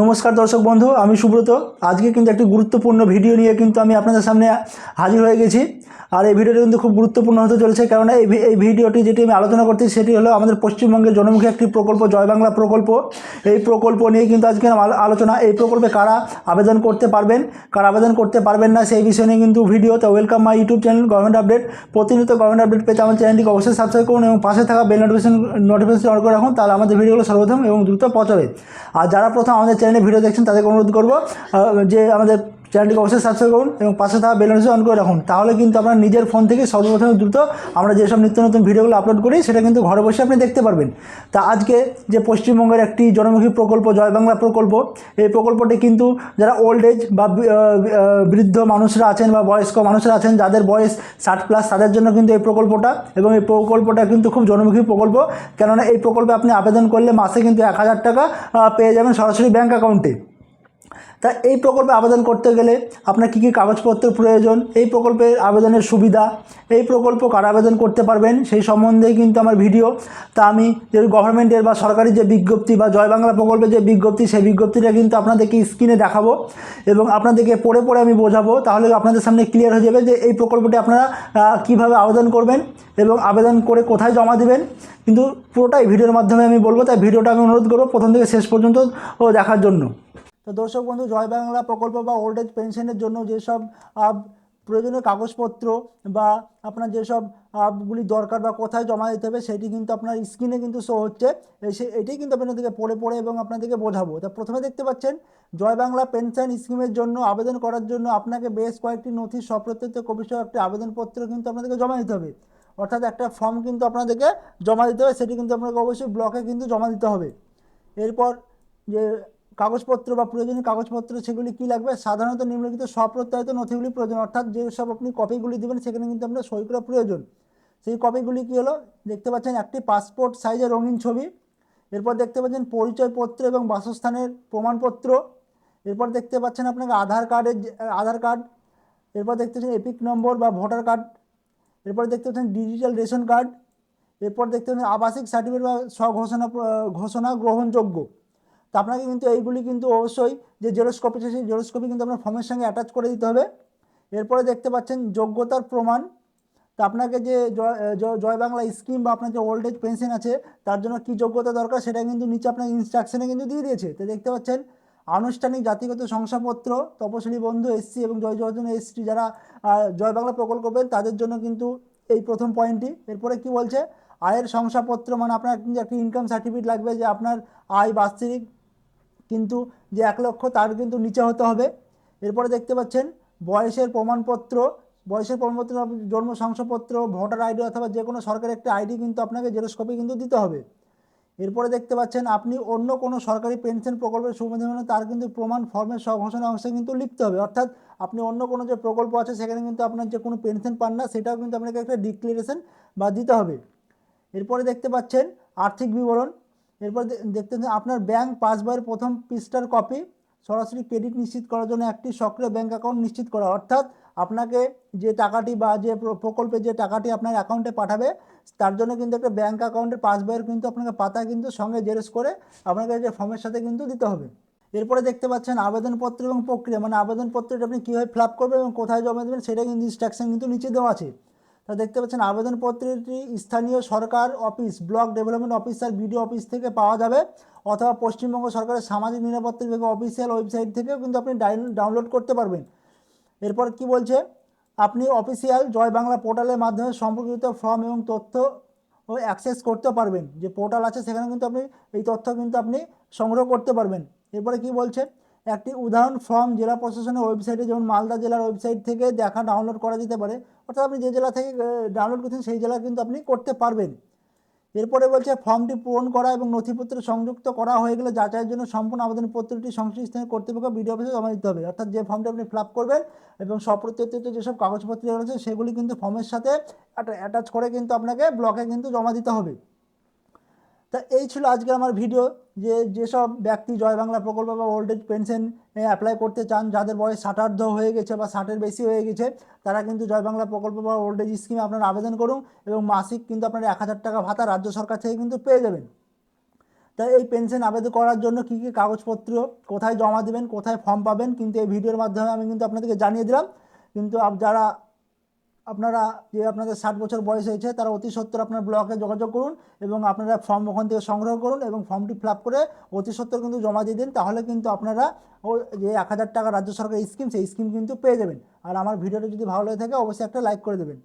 নমস্কার দর্শক বন্ধু, আমি সুব্রত। আজকে কিন্তু একটি গুরুত্বপূর্ণ ভিডিও নিয়ে কিন্তু আমি আপনাদের সামনে হাজির হয়ে গেছি। আর এই ভিডিওটি কিন্তু খুব গুরুত্বপূর্ণ হতে চলেছে, কেননা এই এই ভিডিওটি যেটি আমি আলোচনা করছি সেটি হলো আমাদের পশ্চিমবঙ্গের জনমুখী একটি প্রকল্প, জয় বাংলা প্রকল্প। এই প্রকল্প নিয়ে কিন্তু আজকে আলোচনা, এই প্রকল্পে কারা আবেদন করতে পারবেন, কারা আবেদন করতে পারবেন না, সেই বিষয় নিয়ে কিন্তু ভিডিও। তো welcome my YouTube channel government update প্রতিনিয়ত গভর্নমেন্ট আপডেট পেতে আমার চ্যানেলটিকে অবশ্যই সাবস্ক্রাইব করুন এবং পাশে থাকা বেল নোটিফিকেশন নোটিফিকেশন অন করে রাখুন, তাহলে আমাদের ভিডিওগুলো সর্বপ্রথম এবং দ্রুত পৌঁছাবে আর যারা প্রথম আমাদের চ্যানেলে ভিডিও দেখছেন তাদেরকে অনুরোধ করব যে আমাদের চ্যানেলটিকে অবশ্যই সাবস্ক্রাইব করুন এবং পাশে থাকা বেল নোটিফিকেশন অন করে রাখুন। তাহলে কিন্তু আপনার নিজের ফোন থেকে সর্বপ্রথম দ্রুত আমরা যেসব নিত্য নতুন ভিডিওগুলো আপলোড করি, সেটা কিন্তু ঘরে বসে আপনি দেখতে পারবেন। তা আজকে যে পশ্চিমবঙ্গের একটি জনমুখী প্রকল্প, জয় বাংলা প্রকল্প, এই প্রকল্পটি কিন্তু যারা ওল্ড এজ বা বৃদ্ধ মানুষরা আছেন বা বয়স্ক মানুষরা আছেন, যাদের বয়স ষাট প্লাস তাদের জন্য কিন্তু এই প্রকল্পটা এবং এই প্রকল্পটা কিন্তু খুব জনমুখী প্রকল্প। কেননা এই প্রকল্পে আপনি আবেদন করলে মাসে কিন্তু এক হাজার টাকা পেয়ে যাবেন সরাসরি ব্যাঙ্ক অ্যাকাউন্টে তা এই প্রকল্পে আবেদন করতে গেলে আপনার কী কী কাগজপত্রের প্রয়োজন? এই প্রকল্পের আবেদনের সুবিধা, এই প্রকল্প কারা আবেদন করতে পারবেন সেই সম্বন্ধে কিন্তু আমার ভিডিও। তা আমি যে গভর্নমেন্টের বা সরকারি যে বিজ্ঞপ্তি বা জয় বাংলা প্রকল্পের যে বিজ্ঞপ্তি, সেই বিজ্ঞপ্তিটা কিন্তু আপনাদেরকে স্ক্রিনে দেখাবো এবং আপনাদেরকে পড়ে পড়ে আমি বোঝাবো, তাহলে আপনাদের সামনে ক্লিয়ার হয়ে যাবে যে এই প্রকল্পটি আপনারা কীভাবে আবেদন করবেন এবং আবেদন করে কোথায় জমা দেবেন। কিন্তু পুরোটাই ভিডিওর মাধ্যমে আমি বলব, তাই ভিডিওটা আমি অনুরোধ করব প্রথম থেকে শেষ পর্যন্ত দেখার জন্য। তো দর্শক বন্ধু, জয় বাংলা প্রকল্প বা ওল্ড এজ পেনশনের জন্য যেসব প্রয়োজনীয় কাগজপত্র বা আপনার যেসব আপগুলি দরকার বা কোথায় জমা দিতে হবে সেটি কিন্তু আপনার স্ক্রিনে কিন্তু শো হচ্ছে। সে, এটাই কিন্তু আপনাদেরকে পড়ে পড়ে এবং আপনাদেরকে বোঝাবো। তা প্রথমে দেখতে পাচ্ছেন, জয় বাংলা পেনশন স্কিমের জন্য আবেদন করার জন্য আপনাকে বেশ কয়েকটি নথি সপ্রত্যিত কবিসহ একটি আবেদনপত্র কিন্তু আপনাদেরকে জমা দিতে হবে। অর্থাৎ একটা ফর্ম কিন্তু আপনাদেরকে জমা দিতে হবে, সেটি কিন্তু আপনাকে অবশ্যই ব্লকে কিন্তু জমা দিতে হবে। এরপর যে কাগজপত্র বা প্রয়োজনীয় কাগজপত্র, সেগুলি কী লাগবে? সাধারণত নিম্নলিখিত স্বপ্রত্যয়িত নথিগুলি প্রয়োজন। অর্থাৎ যেসব আপনি কপিগুলি দেবেন, সেখানে কিন্তু আপনার সই করা প্রয়োজন। সেই কপিগুলি কী হলো? দেখতে পাচ্ছেন একটি পাসপোর্ট সাইজের রঙিন ছবি। এরপর দেখতে পাচ্ছেন পরিচয়পত্র এবং বাসস্থানের প্রমাণপত্র। এরপর দেখতে পাচ্ছেন আপনাকে আধার কার্ডের আধার কার্ড। এরপর দেখতে পাচ্ছেন এপিক নম্বর বা ভোটার কার্ড। এরপর দেখতে পাচ্ছেন ডিজিটাল রেশন কার্ড। এরপর দেখতে পাচ্ছেন আবাসিক সার্টিফিকেট বা স্বঘোষণা ঘোষণা গ্রহণযোগ্য। তা আপনাকে কিন্তু এইগুলি কিন্তু অবশ্যই যে জেরক্স কপি আছে, সেই জেরক্স কপি কিন্তু আপনার ফর্মের সঙ্গে অ্যাটাচ করে দিতে হবে। এরপরে দেখতে পাচ্ছেন যোগ্যতার প্রমাণ। তা আপনাকে যে জয় বাংলা স্কিম বা আপনার যে ওল্ড এজ পেনশন আছে, তার জন্য কী যোগ্যতা দরকার সেটা কিন্তু নিচে আপনার ইনস্ট্রাকশনে কিন্তু দিয়ে দিয়েছে। তো দেখতে পাচ্ছেন, আনুষ্ঠানিক জাতিগত শংসাপত্র, তপশিলি বন্ধু এসসি এবং জয় জয়জন এসটি যারা জয় বাংলা প্রকল্প করবেন তাদের জন্য কিন্তু এই প্রথম পয়েন্টটি এরপরে কি বলছে, আয়ের শংসাপত্র মানে আপনার কিন্তু একটি ইনকাম সার্টিফিকেট লাগবে যে আপনার আয় বাৎসরিক কিন্তু যে এক লক্ষ তার কিন্তু নিচে হতে হবে। এরপরে দেখতে পাচ্ছেন, বয়সের প্রমাণপত্র বয়সের প্রমাণপত্র জন্ম শংসাপত্র, ভোটার আইডি অথবা যে কোনো সরকারি একটা আইডি কিন্তু আপনাকে জেরক্স কপি কিন্তু দিতে হবে। এরপরে দেখতে পাচ্ছেন, আপনি অন্য কোনো সরকারি পেনশন প্রকল্পের সুবিধা মানে তার কিন্তু প্রমাণ ফর্মের স্বঘোষণা অংশে কিন্তু লিখতে হবে। অর্থাৎ আপনি অন্য কোনো যে প্রকল্প আছে, সেখানে কিন্তু আপনার যে কোনো পেনশন পান না, সেটাও কিন্তু আপনাকে একটা ডিক্লারেশন বা দিতে হবে। এরপরে দেখতে পাচ্ছেন, আর্থিক বিবরণ। এরপর দেখতে আপনার ব্যাংক পাসবইয়ের প্রথম পৃষ্ঠার কপি সরাসরি ক্রেডিট নিশ্চিত করার জন্য একটি সক্রিয় ব্যাংক অ্যাকাউন্ট নিশ্চিত করা। অর্থাৎ আপনাকে যে টাকাটি বা যে প্র- প্রকল্পে যে টাকাটি আপনার অ্যাকাউন্টে পাঠাবে, তার জন্য কিন্তু একটা ব্যাংক অ্যাকাউন্টের পাসবইয়ের কিন্তু আপনাকে পাতা কিন্তু সঙ্গে জেরক্স করে আপনাকে যে ফর্মের সাথে কিন্তু দিতে হবে। এরপরে দেখতে পাচ্ছেন আবেদনপত্র এবং প্রক্রিয়া মানে আবেদনপত্রটা আপনি কীভাবে ফিল করবেন এবং কোথায় জমা দেবেন সেটা কিন্তু ইনস্ট্রাকশন কিন্তু নিচে দেওয়া আছে। দেখতে পাচ্ছেন, আবেদনপত্রটি স্থানীয় সরকার office, block development officer, BDO office থেকে পাওয়া যাবে অথবা পশ্চিমবঙ্গ সরকারের সামাজিক নিরাপত্তা বিভাগের অফিসিয়াল ওয়েবসাইট থেকেও কিন্তু আপনি ডাউনলোড করতে পারবেন। এরপর কি বলছে? আপনি অফিসিয়াল জয় বাংলা পোর্টালের মাধ্যমে সম্পর্কিত ফর্ম এবং তথ্য ও অ্যাক্সেস করতে পারবেন। যে পোর্টাল আছে, সেখানে কিন্তু আপনি এই তথ্য কিন্তু আপনি সংগ্রহ করতে পারবেন। এরপরে কি বলছে? একটি উদাহরণ ফর্ম জেলা প্রশাসনের ওয়েবসাইটে যেমন মালদা জেলার ওয়েবসাইট থেকে দেখা ডাউনলোড করা যেতে পারে। অর্থাৎ আপনি যে জেলা থেকে ডাউনলোড করছেন, সেই জেলা কিন্তু আপনি করতে পারবেন। এরপরে বলছে ফর্মটি পূরণ করা এবং নথিপত্র সংযুক্ত করা হয়ে গেলে যাচাইয়ের জন্য সম্পূর্ণ আবেদনপত্রটি সংশ্লিষ্ট কর্তৃপক্ষ বিডিও অফিসে জমা দিতে হবে। অর্থাৎ যে ফর্মটি আপনি ফিল আপ করবেন এবং সপ্রত্যয়িত যেসব কাগজপত্র রয়েছে, সেগুলি কিন্তু ফর্মের সাথে অ্যাটাচ করে কিন্তু আপনাকে ব্লকে কিন্তু জমা দিতে হবে। তা এই ছিল আজকে আমার ভিডিও যে যেসব ব্যক্তি জয় বাংলা প্রকল্প বা ওল্ড এজ পেনশন অ্যাপ্লাই করতে চান, যাদের বয়স ষাটার্ধ হয়ে গেছে বা ষাটের বেশি হয়ে গেছে, তারা কিন্তু জয় বাংলা প্রকল্প বা ওল্ড এজ স্কিমে আপনারা আবেদন করুন এবং মাসিক কিন্তু আপনারা এক হাজার টাকা ভাতা রাজ্য সরকার থেকে কিন্তু পেয়ে যাবেন। তাই এই পেনশন আবেদন করার জন্য কী কী কাগজপত্র, কোথায় জমা দেবেন, কোথায় ফর্ম পাবেন, কিন্তু এই ভিডিওর মাধ্যমে আমি কিন্তু আপনাদেরকে জানিয়ে দিলাম। কিন্তু যারা আপনারা যে আপনাদের ষাট বছর বয়স হয়েছে, তারা অতি সত্তর আপনার ব্লকে যোগাযোগ করুন এবং আপনারা ফর্ম ওখান থেকে সংগ্রহ করুন এবং ফর্মটি ফিল করে অতি সত্তর কিন্তু জমা দিয়ে দিন। তাহলে কিন্তু আপনারা যে এক হাজার টাকা রাজ্য সরকারের স্কিম সেই স্কিম কিন্তু পেয়ে যাবেন। আর আমার ভিডিওটা যদি ভালো লেগে থাকে, অবশ্যই একটা লাইক করে দেবেন।